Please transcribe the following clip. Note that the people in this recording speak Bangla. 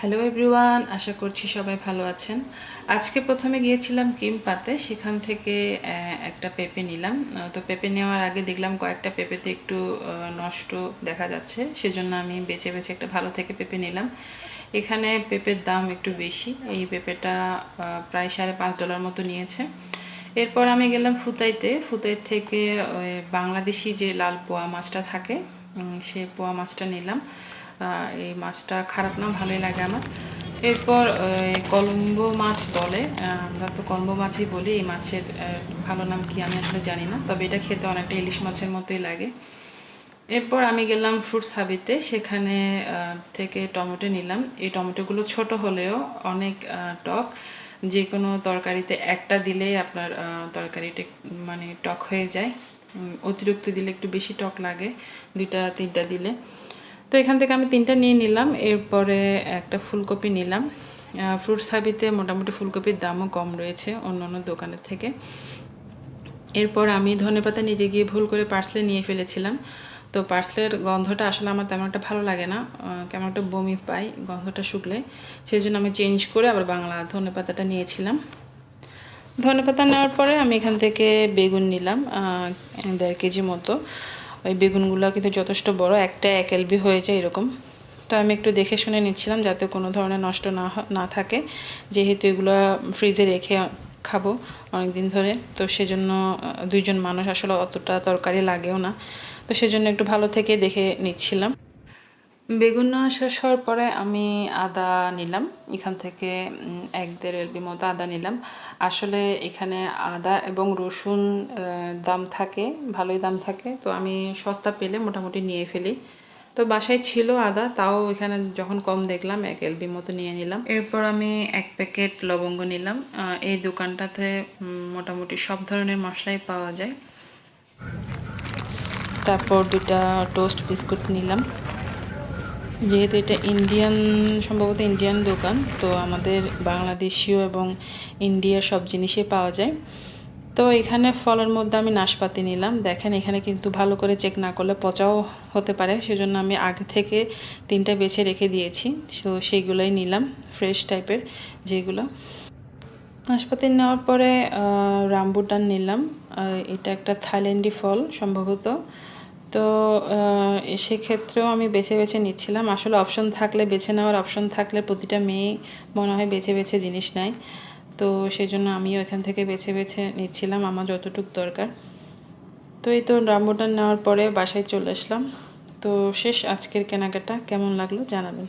হ্যালো এভরিওয়ান আশা করছি সবাই ভালো আছেন। আজকে প্রথমে গিয়েছিলাম কিম পাতে, সেখান থেকে একটা পেঁপে নিলাম। তো পেঁপে নেওয়ার আগে দেখলাম কয়েকটা পেঁপেতে একটু নষ্ট দেখা যাচ্ছে, সেজন্য আমি বেছে বেছে একটা ভালো থেকে পেঁপে নিলাম। এখানে পেঁপের দাম একটু বেশি, এই পেঁপেটা প্রায় সাড়ে পাঁচ ডলার মতো নিয়েছে। এরপর আমি গেলাম ফুতাইতে, ফুতাই থেকে বাংলাদেশি যে লাল পোয়া মাছটা থাকে সেই পোয়া মাছটা নিলাম। এই মাছটা খারাপ না, ভালোই লাগে আমার। এরপর কলম্বো মাছ বলে আমরা তো কলম্বো মাছই বলি, এই মাছের ভালো নাম কি আমি আসলে জানি না, তবে এটা খেতে অনেকটা ইলিশ মাছের মতোই লাগে। এরপর আমি গেলাম ফ্রুটস হাবিতে সেখানে থেকে টমেটো নিলাম। এই টমেটোগুলো ছোট হলেও অনেক টক। যে কোনো তরকারিতে একটা দিলেই আপনার তরকারিটা মানে টক হয়ে যায়। অতিরিক্ত দিলে একটু বেশি টক লাগে, দুইটা, তিনটা দিলে। তো এখান থেকে আমি তিনটা নিয়ে নিলাম, এরপরে একটা ফুলকপি নিলাম। ফ্রুটস হাবিতে মোটামুটি ফুলকপির দামও কম রয়েছে অন্য অন্য দোকানের থেকে। এরপর আমি ধনেপাতা নিতে গিয়ে ভুল করে পার্সলে নিয়ে ফেলেছিলাম। তো পার্সলের গন্ধটা আসলে আমার তেমন একটা ভালো লাগে না কেমন একটা বমি পাই গন্ধটা শুকলে। সেই জন্য আমি চেঞ্জ করে আবার বাংলা ধনেপাতাটা নিয়েছিলাম। ধনেপাতা নেওয়ার পরে আমি এখান থেকে বেগুন নিলাম দেড় কেজি মতো। ওই বেগুনগুলো কিন্তু যথেষ্ট বড়, একটা এক এলবি হয়ে যায় এরকম। তো আমি একটু দেখে শুনে নিচ্ছিলাম যাতে কোনো ধরনের নষ্ট না না থাকে। যেহেতু এগুলো ফ্রিজে রেখে খাব অনেক দিন ধরে, তো সেজন্য দুইজন মানুষ আসলে অতটা তরকারি লাগেও না। তো সেজন্য একটু ভালো থেকে দেখে নিচ্ছিলাম। বেগুন হওয়ার পরে আমি আদা নিলাম। এখান থেকে এক দেড় এলবি মতো আদা নিলাম। আসলে এখানে আদা এবং রসুন দাম থাকে, ভালোই দাম থাকে। তো আমি সস্তা পেলে মোটামুটি নিয়ে ফেলি। তো বাসায় ছিল আদা, তাও এখানে যখন কম দেখলাম, এক এলবি মতো নিয়ে নিলাম। এরপর আমি এক প্যাকেট লবঙ্গ নিলাম। এই দোকানটাতে মোটামুটি সব ধরনের মশলাই পাওয়া যায়। তারপর দুটা টোস্ট বিস্কুট নিলাম। যেহেতু এটা ইন্ডিয়ান সম্ভবত ইন্ডিয়ান দোকান, তো আমাদের বাংলাদেশীয় এবং ইন্ডিয়ার সব জিনিসই পাওয়া যায়। তো এখানে ফলের মধ্যে আমি নাশপাতি নিলাম। দেখেন, এখানে কিন্তু ভালো করে চেক না করলে পচাও হতে পারে, সেজন্য আমি আগে থেকে তিনটা বেছে রেখে দিয়েছি। তো সেইগুলোই নিলাম ফ্রেশ টাইপের যেগুলো। নাশপাতি নেওয়ার পরে রামবুটান নিলাম। এটা একটা থাইল্যান্ডি ফল, সম্ভবত। তো সেক্ষেত্রেও আমি বেছে বেছে নিচ্ছিলাম। আসলে অপশন থাকলে বেছে নেওয়ার অপশন থাকলে প্রতিটা মেয়ে মনে হয় বেছে বেছে জিনিস নেয়। তো সেই জন্য আমিও এখান থেকে বেছে বেছে নিচ্ছিলাম আমার যতটুকু দরকার। তো এই তো রামবোটান নেওয়ার পরে বাসায় চলে আসলাম। তো শেষ আজকের কেনাকাটা। কেমন লাগল জানাবেন।